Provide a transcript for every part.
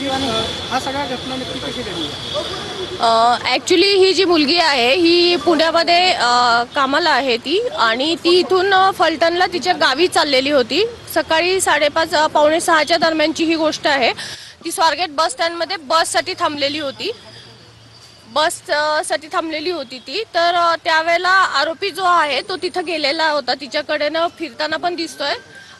हा सगळ्या घटना नक्की कशी घडली? ॲक्च्युली ही जी मुलगी आहे ही पुण्यामध्ये कामाला आहे ती आणि ती इथून फलटणला तिच्या गावी चाललेली होती. सकाळी साडेपाच पावणे सहाच्या दरम्यानची ही गोष्ट आहे. ती स्वारगेट बस स्टँडमध्ये बससाठी थांबलेली होती. बससाठी थांबलेली होती ती. तर त्यावेळेला आरोपी जो आहे तो तिथं गेलेला होता. तिच्याकडेनं फिरताना पण दिसतोय.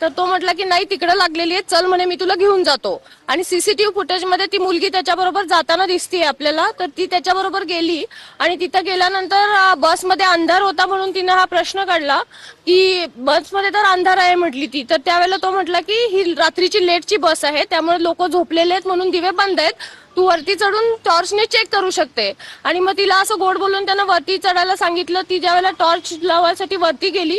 तर तो म्हटला की नाही तिकडे लागलेली आहे चल म्हणे मी तुला घेऊन जातो. आणि सीसीटीव्ही फुटेजमध्ये ती मुलगी त्याच्याबरोबर जाताना दिसते आपल्याला. तर ती त्याच्याबरोबर गेली आणि तिथं गेल्यानंतर बसमध्ये अंधार होता म्हणून तिनं हा प्रश्न काढला की बसमध्ये तर अंधार आहे म्हटली ती. तर त्यावेळेला तो म्हटला की ही रात्रीची लेटची बस आहे त्यामुळे लोक झोपलेले आहेत म्हणून दिवे बंद आहेत. तू वरती चढून टॉर्चने चेक करू शकते. आणि मग तिला असं गोड बोलून त्यानं वरती चढायला सांगितलं. ती ज्यावेळेला टॉर्च लावायसाठी वरती गेली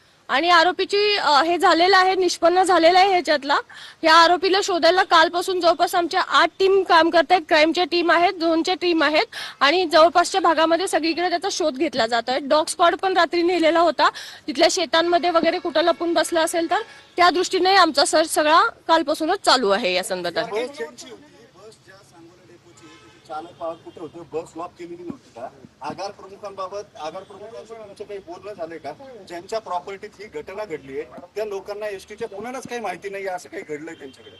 आणि आरोपीची हे झालेलं आहे निष्पन्न झालेलं आहे ह्याच्यातला. या आरोपीला शोधायला कालपासून जवळपास आमच्या आठ टीम काम करत आहेत क्राईमच्या टीम आहेत दोनच्या टीम आहेत आणि जवळपासच्या भागामध्ये सगळीकडे त्याचा शोध घेतला जात आहे डॉग स्क्वॉड पण रात्री नेलेला होता. तिथल्या शेतांमध्ये वगैरे कुठं लपून बसला असेल तर त्या दृष्टीने आमचा सर्च सगळा कालपासूनच चालू आहे या संदर्भात. चालक वाहक कुठे होते? बस लॉक केलेली नव्हती का? आगार प्रमुखांबाबत आगार प्रमुखांशी तुमचं काही बोलणं झालंय का? ज्यांच्या प्रॉपर्टीत ही घटना घडली आहे त्या लोकांना एसटीच्या कुणालाच काही माहिती नाही असं काही घडलंय त्यांच्याकडे?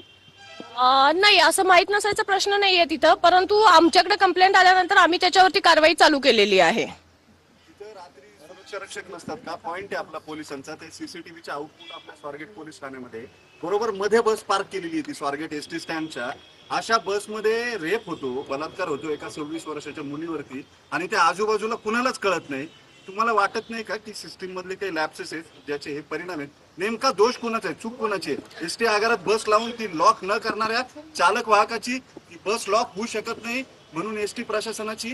नाही असं माहीत नसायचा प्रश्न नाहीये तिथं परंतु आमच्याकडे कंप्लेंट आल्यानंतर आम्ही त्याच्यावरती कारवाई चालू केलेली आहे. तिथं रात्री सुरक्षा रक्षक नसतात का? पॉइंट आहे आपला पोलिसांचा. ते सीसीटीव्हीच्या आउटपुट आपल्या स्वारगेट पोलीस ठाण्यामध्ये. बरोबर मध्ये बस पार्क केलेली आहे ती स्वारगेट एस टी स्टँडच्या अशा बसमध्ये रेप होतो बलात्कार होतो एका सव्वीस वर्षाच्या मुलीवरती आणि त्या आजूबाजूला कुणालाच कळत नाही. तुम्हाला वाटत नाही का की सिस्टीम मधले काही लॅप्सेस आहेत ज्याचे हे परिणाम आहेत? नेमका दोष कोणाचा आहे? चूक कोणाची आहे? एस टी आगारात बस लावून ती लॉक न करणाऱ्या चालक वाहकाची बस लॉक होऊ शकत नाही म्हणून एस टी प्रशासनाची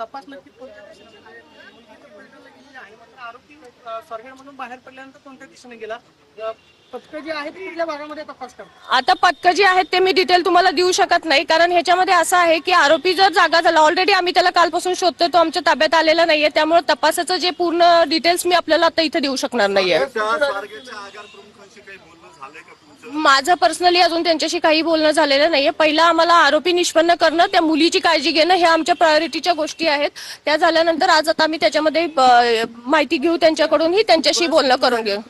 तपास नक्की कोणत्या दिशेने आहे? मुलगी तर फलटणला गेलेली आहे, मात्र आरोपी अ, स्वारगेटमधून बाहेर पडल्यानंतर कोणत्या दिशेने गेला? पथकं जी आहेत ती कुठल्या भागामध्ये तपास करतात? आता पथकं जी आहेत ते मी डिटेल तुम्हाला देऊ शकत नाही. कारण ह्याच्यामध्ये असं आहे की आरोपी जर जागा झाला ऑलरेडी आम्ही त्याला कालपासून शोधतोय तो आमच्या ताब्यात आलेला नाहीये. त्यामुळे तपासाचं जे पूर्ण डिटेल्स मी आपल्याला आता इथे देऊ शकणार नाहीये. त्या स्वारगेटच्या आगार प्रमुखांशी काही बोलणं झालंय का तुमचं माझं पर्सनली अजून त्यांच्याशी काही बोलणं झालेलं नाहीये. पहिला आम्हाला आरोपी निष्पन्न करणं त्या मुलीची काळजी घेणं हे आमच्या प्रायोरिटीच्या गोष्टी आहेत. त्या झाल्यानंतर आज आता आम्ही त्याच्यामध्ये अ, माहिती घेऊ त्यांच्याकडूनही त्यांच्याशी बोलणं करून घेऊ.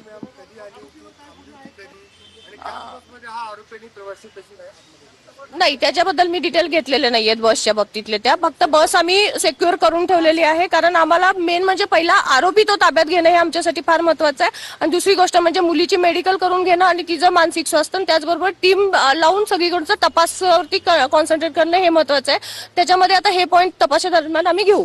नाही त्याच्याबद्दल मी डिटेल घेतलेले नाहीयेत बसच्या बाबतीतले त्या. फक्त बस आम्ही सेक्युअर करून ठेवलेली आहे. कारण आम्हाला मेन म्हणजे पहिला आरोपी तो ताब्यात घेणं हे आमच्यासाठी फार महत्वाचं आहे. आणि दुसरी गोष्ट म्हणजे मुलीची मेडिकल करून घेणं आणि तिचं मानसिक स्वास्थ्य आणि त्याचबरोबर टीम लावून सगळीकडचं तपासावरती कॉन्सन्ट्रेट करणं हे महत्वाचं आहे. त्याच्यामध्ये आता हे पॉईंट तपासा दरम्यान आम्ही घेऊ.